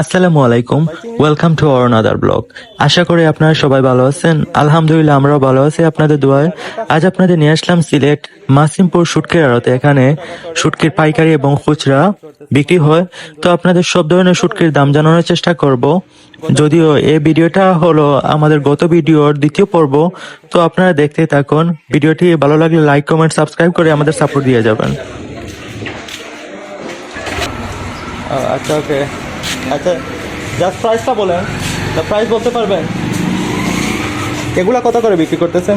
আসসালামু আলাইকুম। Welcome to our another blog আশা করি আপনারা সবাই ভালো আছেন। আলহামদুলিল্লাহ, আমরাও ভালো আছি আপনাদের দোয়ায়। আজ আপনাদের নিয়ে আসলাম সিলেট মাসিমপুর শুটকির আড়তে। এখানে শুটকির পাইকারি এবং খুচরা বিক্রি হয়। তো আপনাদের সব ধরনের শুটকির দাম জানানোর চেষ্টা করব। যদিও এই ভিডিওটা হলো আমাদের গত ভিডিওর দ্বিতীয় পর্ব। তো আপনারা দেখতেই থাকুন। ভিডিওটি ভালো লাগলে লাইক কমেন্ট সাবস্ক্রাইব করে আমাদের সাপোর্ট দিয়ে যাবেন। আচ্ছা ওকে আচ্ছা জাস্ট প্রাইসটা বলেন। প্রাইস বলতে পারবেন? এগুলা কত করে বিক্রি করতেছেন?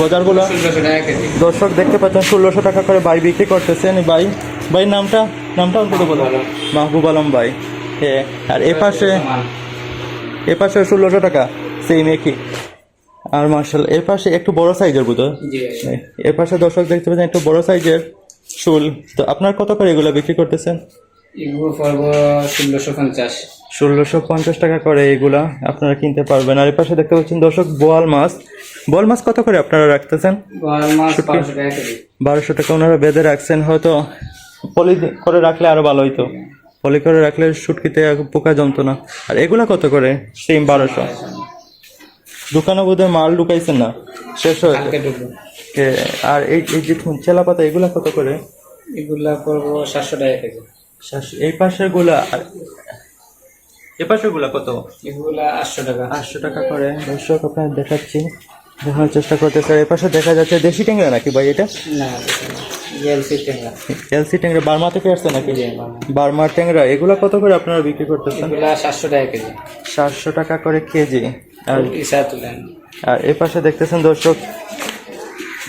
গজারগুলো? দর্শক দেখতে পাচ্ছেন ষোলোশো টাকা করে বাই বিক্রি করতেছেন। ভাই ভাই নামটা নামটা অন্তত বলো মাহবুব আলম। ভাই। হ্যাঁ আর এ পাশে এ পাশে ষোলোশো টাকা সেম একই। আর মার্শাল এ পাশে একটু বড় সাইজের বুঝো। এ পাশে দর্শক দেখতে পাচ্ছেন একটু বড় সাইজের চুল। তো আপনার কত করে এগুলো বিক্রি করতেছেন? এগুলো পড়ব ষোলোশো পঞ্চাশ। ষোলোশো পঞ্চাশ টাকা করে এগুলা আপনারা কিনতে পারবেন। আর এর পাশে দেখতে পাচ্ছেন দর্শক বোয়াল মাছ। বোয়াল মাছ কত করে আপনারা রাখতেছেন? বারোশো টাকা ওনারা বেঁধে রাখছেন হয়তো পলি করে রাখলে আরও ভালো হইতো। পলি করে রাখলে শুটকিতে পোকা জমতো না আর এগুলা কত করে? সেম বারোশো। দোকানে বোধহয় মাল ঢুকাইছেন না? শেষ হয়ে আর এই এই যে চেলা পাতা এগুলা কত করে? এগুলা করব সাতশো টাকা কেজি। এই পাশেরগুলা এ পাশেরগুলা কত? এগুলা আটশো টাকা। আটশো টাকা করে। দর্শক আপনার দেখাচ্ছি। দেখানোর চেষ্টা করতেছে। এর পাশে দেখা যাচ্ছে দেশি ট্যাংরা নাকি ভাই এটা? না এলসি টেঙ্গা এলসি ট্যাংরা বার্মা থেকে আসছে নাকি? বার্মার ট্যাংরা এগুলা কত করে আপনারা বিক্রি করতেছেন? এগুলা সাতশো টাকা কেজি। সাতশো টাকা করে কেজি। আর ইসা তুলেন। আর এ পাশে দেখতেছেন দর্শক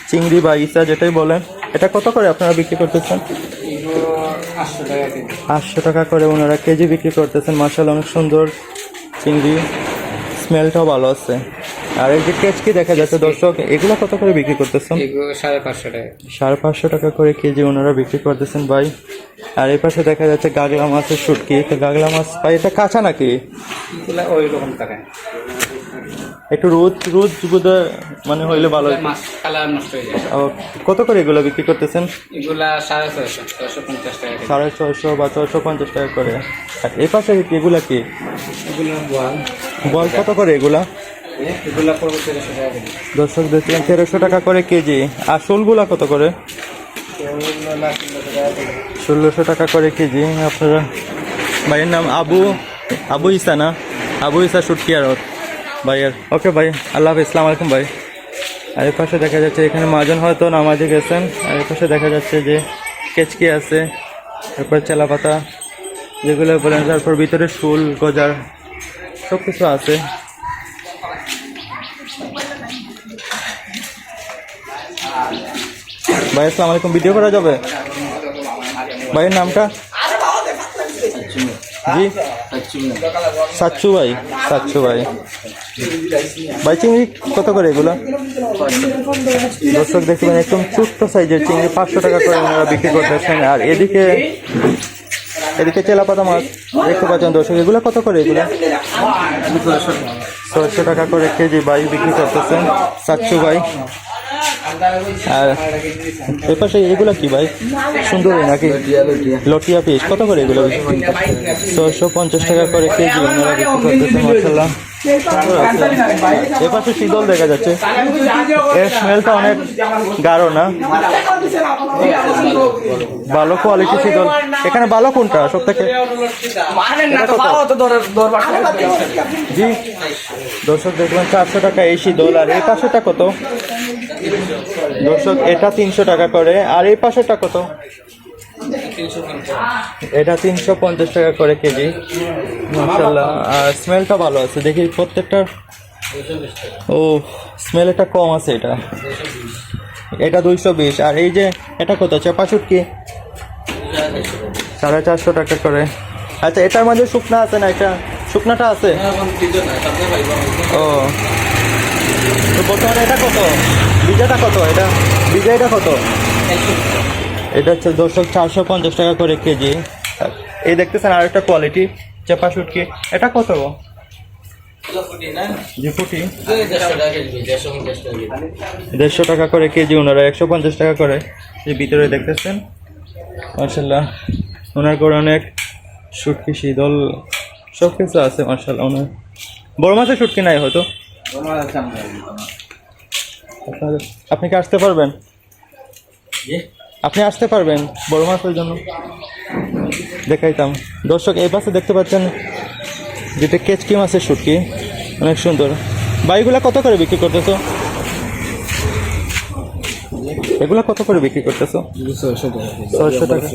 চিংড়ি বা ইসা যেটাই বলেন এটা কত করে আপনারা বিক্রি করতেছেন? আটশো টাকা করে ওনারা কেজি বিক্রি করতেছেন। মার্শাল অনেক সুন্দর চিংড়ি। স্মেলটাও ভালো আছে। আর এই যে কেচকি দেখা যাচ্ছে দর্শক এগুলো কত করে বিক্রি করতেছেন? সাড়ে পাঁচশো টাকা। সাড়ে পাঁচশো টাকা করে কেজি ওনারা বিক্রি করতেছেন ভাই। আর এই পাশে দেখা যাচ্ছে গাগলা মাছের শুটকি। তো গাগলা মাছ ভাই এটা কাঁচা নাকি? ওই রকম টাকা একটু রোদ রোদ বোধহয় মানে হইলে ভালো। মাছ কালার নষ্ট হয়ে যায়। কত করে এগুলো বিক্রি করতেছেন? এগুলা সাড়ে ছয়শো ছয়শো পঞ্চাশ টাকা সাড়ে ছয়শো বা ছয়শো পঞ্চাশ টাকা করে। আর এই পাশে এগুলা কি? বল। কত করে এগুলা? দর্শক দেখছিলেন তেরোশো টাকা করে কেজি। আর শোলগুলা কত করে? ষোলোশো টাকা করে কেজি আপনারা ভাইয়ের নাম আবু আবু ইসা না? আবু ইসা শুটকি আর ভাইয়ের ওকে ভাই, আল্লাহ হাফিজ ইসলাম আলাইকুম, ভাই। আর এর পাশে দেখা যাচ্ছে, এখানে মাজন হয়তো নামাজে গেছেন। আর এর পাশে দেখা যাচ্ছে যে কেচকি আছে, তারপর চেলা পাতা যেগুলো বলেন, তারপর ভিতরে ফুল গজার সব কিছু আছে। ভাই, আসসালামু আলাইকুম ভিডিও করা যাবে? ভাইয়ের নামটা? জি। সাচ্চু ভাই সাচ্চু ভাই। ভাই, চিংড়ি কত করে এগুলো? দর্শক দেখবেন একদম ছোট্ট সাইজের চিংড়ি, পাঁচশো টাকা করে ওনারা বিক্রি করতেছেন আর এদিকে এদিকে চেলাপাতা মাছ দেখতে পাচ্ছেন দর্শক, এগুলো কত করে এগুলো? ছয়শো টাকা করে কেজি ভাই বিক্রি করতেছেন, সাতশো ভাই। আর এ পাশে এগুলো কি ভাই? সুন্দরী নাকি? লটিয়া পিস কত করে এগুলো? ছয়শো পঞ্চাশ টাকা করে কেজি। ওনারা বিক্রি করতেছে মশলা এ পাশে শীতল দেখা যাচ্ছে। এর স্মেলটা অনেক গাঢ় না? ভালো কোয়ালিটি শীতল। এখানে ভালো কোনটা? সব থেকে জি। দর্শক দেখবেন চারশো টাকা এই শীতল। আর এই পাশেটা কত? দর্শক, এটা তিনশো টাকা করে। আর এই পাশেটা কত? এটা তিনশো পঞ্চাশ টাকা করে কেজি। আর স্মেলটা ভালো আছে। দেখি প্রত্যেকটা। ও স্মেল এটা কম আছে এটা। এটা দুইশো বিশ। আর এই যে, এটা কত চাপা কি? সাড়ে চারশো টাকা করে। আচ্ছা এটার মাঝে শুকনা আছে না এটা? শুকনাটা আছে? ও। বর্তমানে এটা কত? বিজাটা কত? এটা বিজা এটা কত এটা হচ্ছে দর্শক চারশো পঞ্চাশ টাকা করে কেজি। এই দেখতেছেন আর একটা কোয়ালিটি চাপা শুটকি। এটা কত দেড়শো টাকা করে কেজি ওনারা একশো পঞ্চাশ টাকা করে। যে ভিতরে দেখতেছেন মার্শাল্লাহ ওনার করে অনেক শুটকি শীতল সব কিছু আছে মার্শাল্লাহ ওনার। বড় মাছের শুটকি নাই হয়তো? আপনার আপনি কি আসতে পারবেন? আপনি আসতে পারবেন বড় মাছের জন্য। দেখাইতাম। দর্শক এই পাশে দেখতে পাচ্ছেন যেটা কেচকি মাছের শুটকি অনেক সুন্দর। বাইগুলা কত করে বিক্রি করতেছো? এগুলা কত করে বিক্রি করতেছো? ছয়শো টাকা।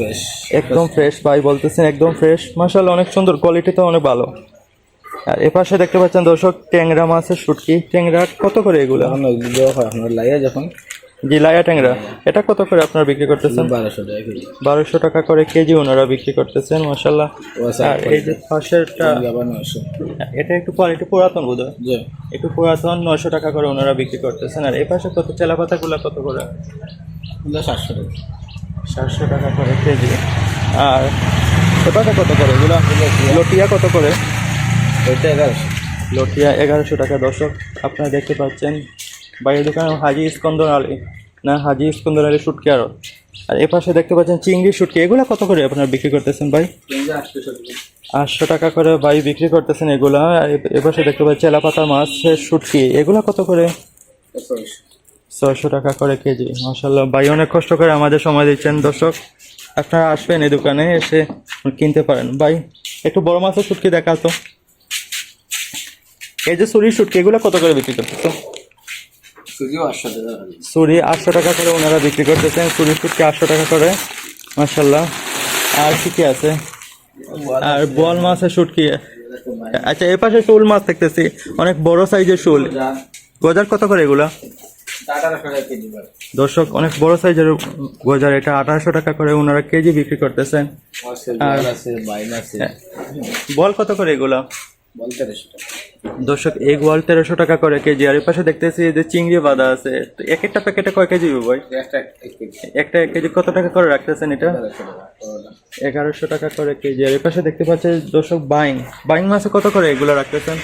একদম ফ্রেশ ভাই বলতেছেন একদম ফ্রেশ মাসাল্লাহ অনেক সুন্দর। কোয়ালিটি তো অনেক ভালো। আর এ পাশে দেখতে পাচ্ছেন দর্শক ট্যাংরা মাছের শুটকি। ট্যাংরা কত করে এগুলো? দেওয়া হয় আপনার লাইয়া যখন জিলায়া ট্যাংরা। এটা কত করে আপনারা বিক্রি করতেছেন? বারোশো টাকা কেজি। বারোশো টাকা করে কেজি ওনারা বিক্রি করতেছেন মাসাল্লাহ ও আচ্ছা, আর এই যে পাশেরটা এটা একটু কোয়ালিটি পুরাতন বোধ হয়। একটু পুরাতন নয়শো টাকা করে ওনারা বিক্রি করতেছেন। আর এই পাশে কত চেলা পাতাগুলো কত করে? সাতশো টাকা। সাতশো টাকা করে কেজি। আর ছোটাটা কত করে? এগুলো লটিয়া কত করে? ওইটা এগারোশো। লটিয়া এগারোশো টাকা। দর্শক আপনারা দেখতে পাচ্ছেন বাইরের দোকানে হাজি ইস্কন্দর আলী না হাজি ইস্কন্দর আলী শুটকি আরও আর এ পাশে দেখতে পাচ্ছেন চিংড়ি শুটকি এগুলো কত করে আপনারা বিক্রি করতেছেন ভাই? আটশো টাকা করে। ভাই বিক্রি করতেছেন এগুলা। আর এ- পাশে দেখতে পাচ্ছি এলাপাতা মাছ শুটকি এগুলো কত করে? ছয়শো। টাকা করে কেজি। মাসাল্লাহ ভাই অনেক কষ্ট করে আমাদের সময় দিচ্ছেন। দর্শক আপনারা আসবেন এই দোকানে এসে কিনতে পারেন। ভাই একটু বড় মাছের শুটকি দেখাতো। এই যে সুরি শুটকি এগুলো কত করে বিক্রি করতেছো? সুরি আটশো টাকা করে ওনারা বিক্রি করতেছেন সুরি শুটকি আটশো টাকা করে মাসাল্লাহ আর কি কি আছে? আর বল মাছের শুটকি আচ্ছা এ পাশে শোল মাছ দেখতেছি অনেক বড় সাইজের শোল। গজার। কত করে এগুলা? দর্শক অনেক বড় সাইজের গজার এটা আঠারোশো টাকা করে ওনারা কেজি বিক্রি করতেছেন। বল কত করে এগুলা? দর্শক এই গোয়াল তেরোশো টাকা করে কেজি। আর এর পাশে দেখতেছি যে চিংড়ি বাঁধা আছে। তো এক একটা প্যাকেটে কয় কেজি ভাই? একটা এক কেজি। একটা এক কেজি কত টাকা করে রাখতেছেন এটা। এগারোশো টাকা করে কেজি। আর এর পাশে দেখতে পাচ্ছি দর্শক বাইং। বাইং মাছে কত করে এগুলো রাখতেছেন?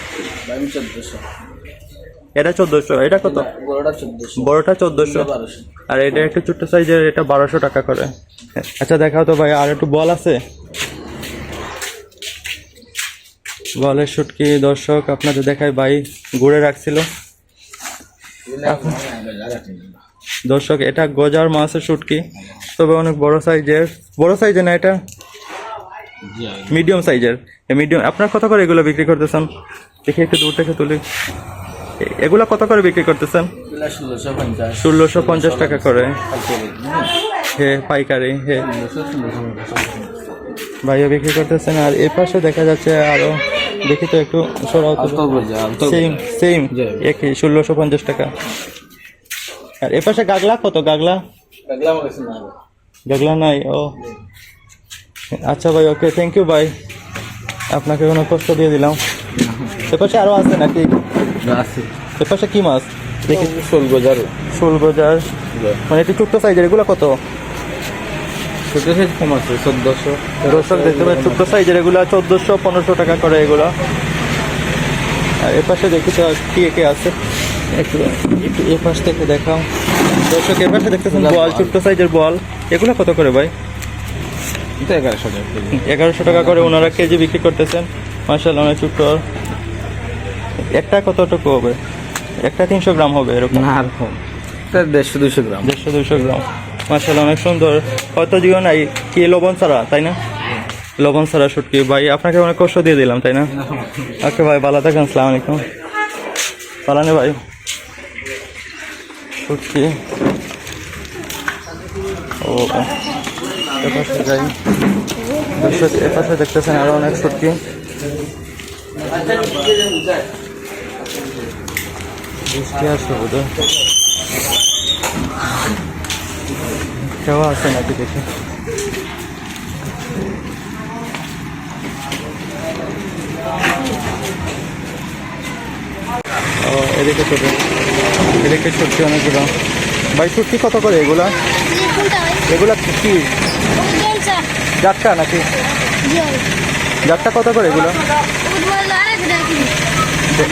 এটা চোদ্দোশো এটা কত? বড়টা চোদ্দোশো। আর এটা একটু ছোট্ট সাইজের এটা বারোশো টাকা করে। আচ্ছা দেখাও তো ভাই আর একটু বল আছে? বলের শুটকি, দর্শক, আপনাদের দেখায় বাই ঘুরে রাখছিল। দর্শক, এটা গজার মাছের শুটকি। তবে অনেক বড় সাইজের বড় সাইজের না এটা? মিডিয়াম সাইজের। মিডিয়াম আপনার কত করে এগুলো বিক্রি করতেছেন? দেখি একটু দূর থেকে তুলি। এ- এগুলো কত করে বিক্রি করতেছেন? ষোলোশো পঞ্চাশ টাকা করে। হে, পাইকারি, হে। ভাইয়া বিক্রি করতেছেন। আর এর পাশে দেখা যাচ্ছে আরও দেখি তো একটু সরাও তো। সেম সেম একই ষোলোশো পঞ্চাশ টাকা। আর এর পাশে গাগলা কত? গাগলা? গাগলা নাই। ও। আচ্ছা ভাই ওকে থ্যাংক ইউ ভাই আপনাকে কোনো কষ্ট দিয়ে দিলাম। এ পাশে আরও আছে নাকি? আছে। এ পাশে কি মাছ? দেখি। শোল গোজার। শোল গজার। মানে একটু ছোট্ট সাইজের এগুলো কত? কম আছে চোদ্দশো দর্শক দেখতে পাচ্ছি ছোট্ট সাইজের এগুলো চোদ্দোশো পনেরোশো টাকা করে এগুলো। আর এ পাশে দেখি তো কি কে আছে। একটু একটু এ পাশ থেকে দেখাও। দর্শক এ পাশে দেখতেছেন বল ছোট্ট সাইজের বল। এগুলো কত করে ভাই? এগারোশো টাকা এগারোশো টাকা করে ওনারা কেজি বিক্রি করতেছেন। মার্শাল অনেক ছোট্ট। একটা কতটুকু হবে? একটা তিনশো গ্রাম হবে এরকম। না আর কম। দেড়শো দুশো গ্রাম। দেড়শো দুশো গ্রাম। মার্শাল অনেক সুন্দর। হয়তো জীবন নাই, কি লবণ ছাড়া, তাই না? লবণ ছাড়া শুটকি। ভাই, আপনাকে অনেক কষ্ট দিয়ে দিলাম, তাই না? ওকে ভাই, ভালো থাকেন, সালাম আলাইকুম। পালানে ভাই। শুটকি। ও, এপাশে এপাশে দেখতেছেন আরও অনেক শুটকি। বৃষ্টি আসছে কেউ আছে নাকি দেখে? ও, এদিকে ছোট এদিকে সত্যি অনেকগুলো। ভাই সত্যি কত করে এগুলা? এগুলা কি? জাটকা নাকি? জাটকা কত করে এগুলো?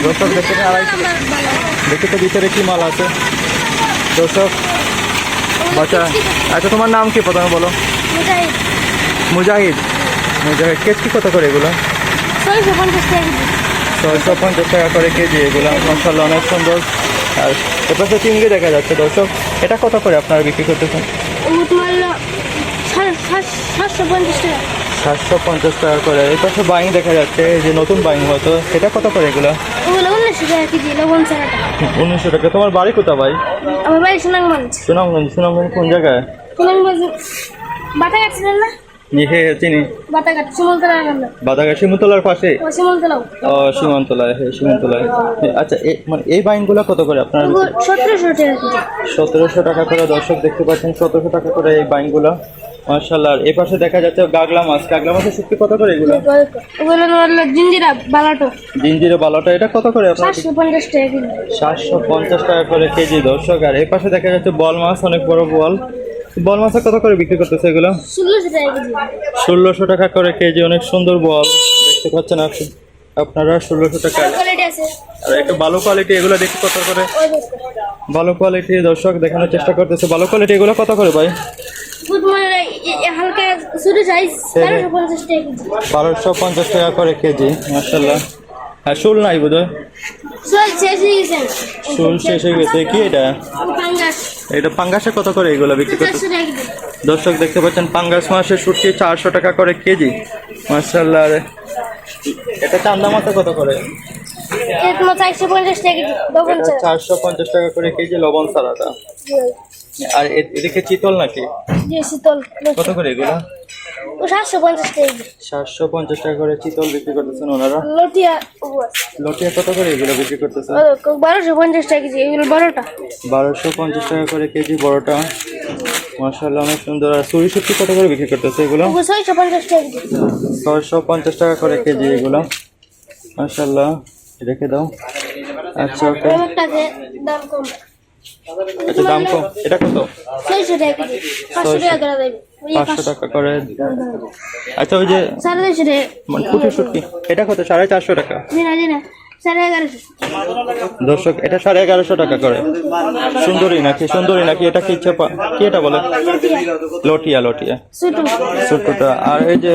দর্শক দেখতে আড়াইশো। দেখি তো ভিতরে কি মাল আছে? দর্শক বাচ্চা। আচ্ছা তোমার নাম কি প্রথমে বলো? মুজাহিদ। মুজাহিদ। কেজ কি কত করে এগুলো? ছয়শো পঞ্চাশ টাকা করে কেজি এগুলো। মশাল্লা অনেক সুন্দর। আর এটা তো চিংড়ি দেখা যাচ্ছে দর্শক এটা কত করে আপনারা বিক্রি করতেছেন? সাতশো পঞ্চাশ টাকা। সাতশো পঞ্চাশ টাকা করে। এই পাশে বাইং দেখা যাচ্ছে যে নতুন বাইং হয়তো এটা কত করে এগুলো? উনিশশো টাকা তোমার বাড়ি কোথা ভাই? আমার বাড়ি সুনামগঞ্জ। সুনামগঞ্জ সুনামগঞ্জ কোন জায়গায়? সুনামগঞ্জ বাতাঘাট ছিলেন না? নিহে চিনি। বাতাঘাট শিমলতলা রান্না বাদাগা পাশে? ও সীমান্তলায় হ্যাঁ সীমান্তলায় আচ্ছা মানে এই বাইনগুলো কত করে আপনার? সতেরোশো টাকা সতেরোশো টাকা করে দর্শক দেখতে পাচ্ছেন সতেরোশো টাকা করে এই বাইনগুলো মার্শাল্লাহ আর এ পাশে দেখা যাচ্ছে গাগলা মাছ। গাগলা মাছের শুক্তি কত করে এগুলো? ওগুলো হলো জিঞ্জিরা বালাটো। জিঞ্জিরে বালাটা এটা কত করে আপনার? সাতশো পঞ্চাশ টাকা কেজি। সাতশো পঞ্চাশ টাকা করে কেজি দর্শক। আর এই পাশে দেখা যাচ্ছে বল মাছ অনেক বড় বল। বল মাছের কত করে বিক্রি করতেছে এগুলো? ষোলোশো টাকা কেজি। ষোলোশো টাকা করে কেজি অনেক সুন্দর বল। দেখতে পাচ্ছেন আপনি আপনারা ষোলোশো টাকা। আর একটু ভালো কোয়ালিটি এগুলো দেখি কত করে? ভালো কোয়ালিটি দর্শক দেখানোর চেষ্টা করতেছে। ভালো কোয়ালিটি এগুলো কত করে ভাই? ফুট মানে হালকা ছোট সাইজ তেরোশো পঞ্চাশ টাকা বারোশো পঞ্চাশ টাকা করে কেজি আর শুল নাই বোধ শেষ হয়ে গেছে। শুল শেষ হয়ে গেছে। কি এটা? এটা পাঙ্গাসে কত করে এগুলো বিক্রি দর্শক দেখতে পাচ্ছেন পাঙ্গাস মাছের শুটকি চারশো টাকা করে কেজি। মার্শাল্লাহ এটা চান্দা মাথা কত করে? চারশো পঞ্চাশ টাকা করে কেজি লবণ সারাটা আর এ- এদিকে চিতল নাকি? যে শীতল কত করে এগুলো? সাতশো পঞ্চাশ টাকা সাতশো পঞ্চাশ টাকা করে চিতল বিক্রি করতেছেন ওনারা? লটিয়া লটিয়া কত করে এগুলো বিক্রি করতেছেন? বারোশো পঞ্চাশ টাকা কেজি এগুলো বারোটা বারোশো পঞ্চাশ টাকা করে কেজি বড়টা। মার্শাল্লাহ অনেক সুন্দর। আর চুরি কত করে বিক্রি করতেছে এগুলো? ছয়শো পঞ্চাশ টাকা ছয়শো পঞ্চাশ টাকা করে কেজি এগুলো। মার্শাল্লাহ রেখে দাও। আচ্ছা ওকে। দাম কম। আচ্ছা দাম কম? এটা কত? পাঁচশো টাকা করে আচ্ছা ওই যে মানে এটা কত? সাড়ে চারশো টাকা। দর্শক এটা সাড়ে এগারোশো টাকা করে। সুন্দরী নাকি? সুন্দরী নাকি? এটা কি চেপা কি এটা বলে? লটিয়া লটিয়া। ছোট্টটা আর এই যে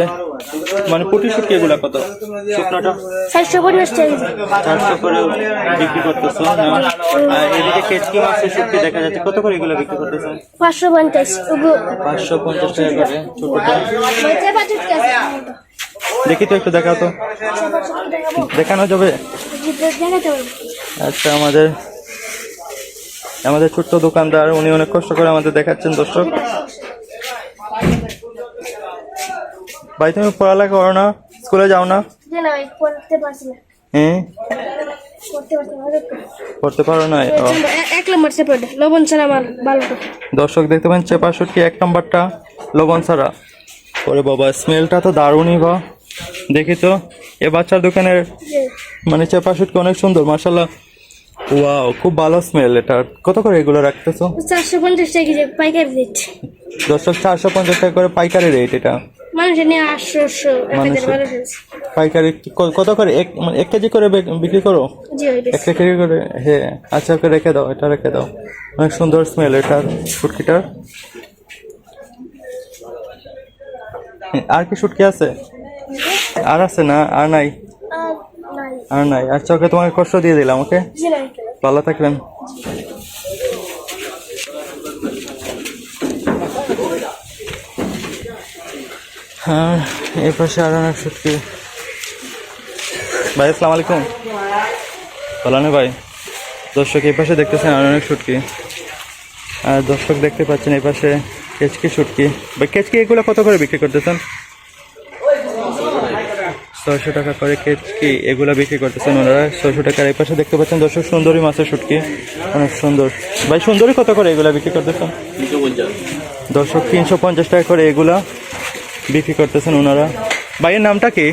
মানে পুটি শুটকি এগুলা কত? শুকনাটা? চারশো কেজি চারশো করে বিক্রি করতেছে আর এদিকে কেচকি মাছের শুটকি দেখা যাচ্ছে। কত করে এগুলো বিক্রি করতেছে? পাঁচশো পঞ্চাশ। পাঁচশো পঞ্চাশ টাকা করে ছোটটা। দেখি তো একটু দেখাও তো। দেখানো যাবে? আচ্ছা আমাদের আমাদের ছোট্ট দোকানদার উনি অনেক কষ্ট করে আমাদের দেখাচ্ছেন দর্শক। ভাই তুমি পড়ালেখা করো না? স্কুলে যাও না? হ্যাঁ করতে পারো না এক নম্বর সেপারেট লবণ ছাড়া মাল বারোটা দর্শক দেখতে পাচ্ছেন চেপা শুটকি এক নম্বরটা লবণ ছাড়া। ওরে বাবা স্মেলটা তো দারুণই বা দেখি তো এ বাচ্চার দোকানের মানে চেপা শুটকি অনেক সুন্দর মার্শাল্লাহ ওয়াও খুব ভালো স্মেল এটা। কত করে এগুলো রাখতেছো? চারশো পঞ্চাশ টাকা কেজি পাইকারি রেট দর্শক চারশো পঞ্চাশ টাকা করে পাইকারি রেট এটা। মানুষের নিয়ে আটশো আটশো এক হাজার মানুষের- বারোশো পাইকারি ক- কত করে? এক মানে এক কেজি করে বিক্রি করো? এক কেজি করে হ্যাঁ। আচ্ছা ওকে রেখে দাও এটা রেখে দাও। অনেক সুন্দর স্মেল এটার শুটকিটার হ্যাঁ, আর কি শুটকি আছে? আর আছে না? আর নাই? আর নাই। আচ্ছা ওকে তোমাকে কষ্ট দিয়ে দিলাম, ওকে? ভালো থাকবেন। হ্যাঁ এই পাশে আর অনেক সত্যি ভাই, আসসালামু আলাইকুম। ভালো নেই ভাই? দর্শক এই পাশে দেখতেছেন আর অনেক শুটকি আর দর্শক দেখতে পাচ্ছেন এই পাশে কেচকি শুটকি বা কেচকি এগুলো কত করে বিক্রি করতেছেন? ছয়শো টাকা করে কেচকি এগুলো বিক্রি করতেছেন ওনারা। ছয়শো টাকার এই পাশে দেখতে পাচ্ছেন দর্শক, সুন্দরী মাছের শুটকি অনেক সুন্দর। ভাই, সুন্দরী কত করে এগুলো বিক্রি করতেছেন? দর্শক, তিনশো পঞ্চাশ টাকা করে এগুলা বিক্রি করতেছেন ওনারা। ভাইয়ের নামটা কি?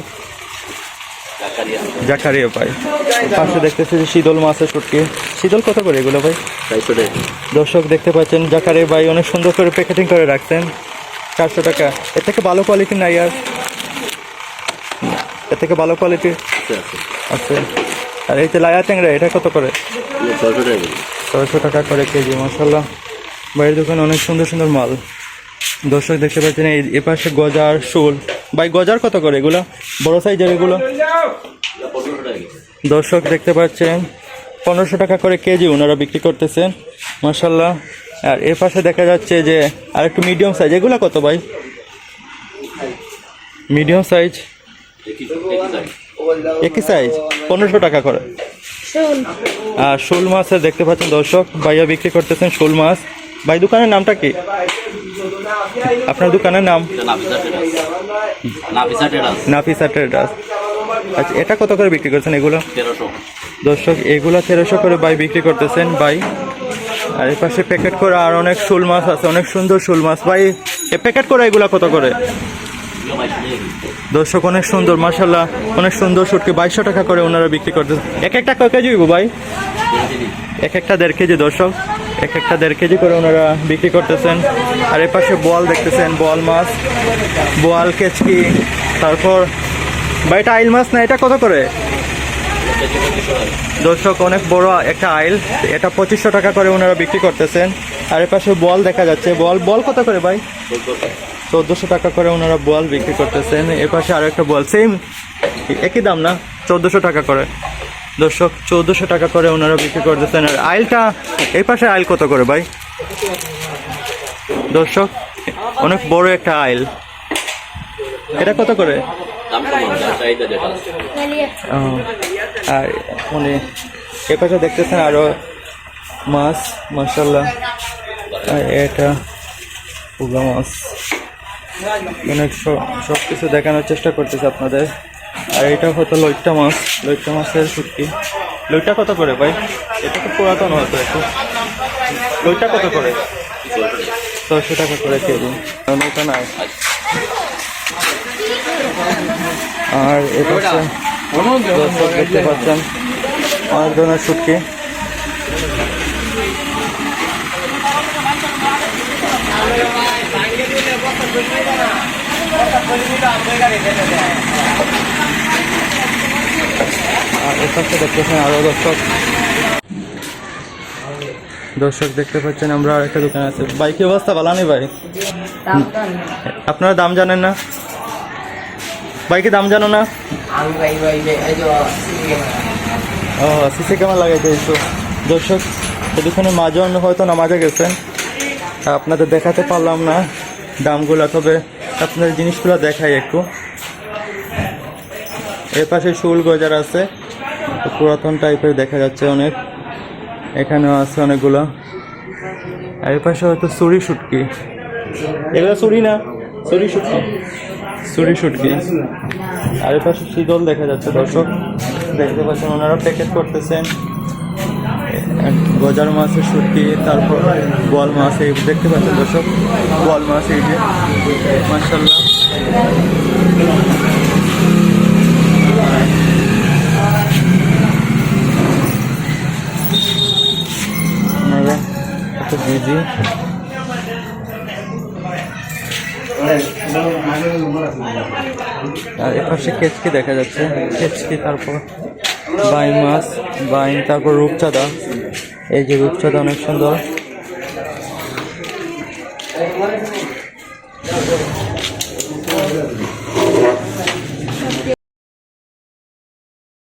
জাকারিয়া। ভাই পাশে দেখতেছি যে শীতল মাছের শুটকি শীতল কত করে এগুলো ভাই? দর্শক দেখতে পাচ্ছেন জাকারিয়া ভাই অনেক সুন্দর করে প্যাকেটিং করে রাখছেন। চারশো টাকা। এর থেকে ভালো কোয়ালিটি নাই আর। এর থেকে ভালো কোয়ালিটি আছে আর এই যে লায়া ট্যাংরা এটা কত করে? ছয়শো টাকা করে। কেজি মশলা বাইরের দোকানে অনেক সুন্দর সুন্দর মাল। দর্শক দেখতে পাচ্ছেন এই এপাশে গজার শোল। ভাই গজার কত করে এগুলো? বড় সাইজের এগুলো? দর্শক দেখতে পাচ্ছেন পনেরোশো টাকা করে কেজি ওনারা বিক্রি করতেছেন মাসাল্লাহ আর এর পাশে দেখা যাচ্ছে যে আর একটু মিডিয়াম সাইজ এগুলো কত ভাই? Medium size? একই সাইজ পনেরোশো টাকা করে। আর শোল মাছের দেখতে পাচ্ছেন দর্শক ভাইয়া বিক্রি করতেছেন শোল মাছ। ভাই দোকানের নামটা কি? আপনার দোকানের নাম? নাফিসা ট্রেডার্স। আচ্ছা এটা কত করে বিক্রি করছেন এগুলো? দর্শক এগুলো তেরোশো করে বাই বিক্রি করতেছেন বাই। আর এর পাশে প্যাকেট করে আর অনেক শোল মাছ আছে অনেক সুন্দর শোল মাছ। ভাই এ প্যাকেট করে এগুলো কত করে? দর্শক অনেক সুন্দর মাসাল্লাহ অনেক সুন্দর শুটকি বাইশশো টাকা করে ওনারা বিক্রি করতেছেন এক একটা কয় কেজি ভাই এক একটা দেড় কেজি দর্শক। এক একটা দেড় কেজি করে ওনারা বিক্রি করতেছেন। আর এর পাশে বোয়াল দেখতেছেন, বোয়াল মাছ, বোয়াল, কেচকি, তারপর, ভাই এটা আইল মাছ না, এটা কত করে? দর্শক, অনেক বড় একটা আইল, এটা পঁচিশশো টাকা করে ওনারা বিক্রি করতেছেন। আর এর পাশে বল দেখা যাচ্ছে বল বল কত করে ভাই? চোদ্দোশো টাকা করে ওনারা বল বিক্রি করতেছেন। এর পাশে আরও একটা বল সেম একই দাম না, চোদ্দোশো টাকা করে। দর্শক, চোদ্দোশো টাকা করে ওনারা বিক্রি করতেছেন আর আইলটা, এই পাশে আইল কত করে ভাই? দর্শক, অনেক বড় একটা আইল। এটা কত করে? আর মানে এ পাশে দেখতেছেন আরও মাছ মাসাল্লাহ আর এটা পুগা মাছ। অনেক সব কিছু দেখানোর চেষ্টা করতেছে আপনাদের। আর এটা হয়তো লইট্টা মাছ, লইট্টা মাছের শুটকি। লইট্টা কত করে ভাই? এটা তো পুরাতন হয়তো একটু লইট্টা কত করে? ছয়শো টাকা করে কেজি। আর এটা নাই। আর এটা হচ্ছে দেখতে পাচ্ছেন অনেক ধরনের শুটকি। আর এর পাশে দেখতেছেন আরও দর্শক। দর্শক দেখতে পাচ্ছেন আমরা আর একটা দোকান আছে। বাইক অবস্থা? ভালো নেই ভাই? আপনারা দাম জানেন না? বাইকে দাম জানো না? ও সিসি ক্যামেরা লাগাইতে একটু। দর্শক এদিকে মাজন হয়তো নামাজে গেছেন। আপনাদের দেখাতে পারলাম না দামগুলো তবে আপনাদের জিনিসগুলো দেখাই একটু। এর পাশে শুল গজার আছে। পুরাতন টাইপের দেখা যাচ্ছে অনেক। এখানেও আছে অনেকগুলো। আর এর পাশে হয়তো সুরি শুটকি। এগুলো চুরি না চুরি শুটকি। চুরি শুটকি। আর এর পাশে শীতল দেখা যাচ্ছে দর্শক। দেখতে পাচ্ছেন ওনারা প্যাকেট করতেছেন। গজার মাছের শুটকি তারপর বল মাছ এই দেখতে পাচ্ছেন দর্শক। বল মাছ এই যে। মার্শাল্লাহ ওনারা এত বিজি আর এপাশে কেচকি দেখা যাচ্ছে। কেচকি, তারপর বাইন মাছ বাইন, তারপর রূপচাঁদা। এই যে রূপচাঁদা অনেক সুন্দর।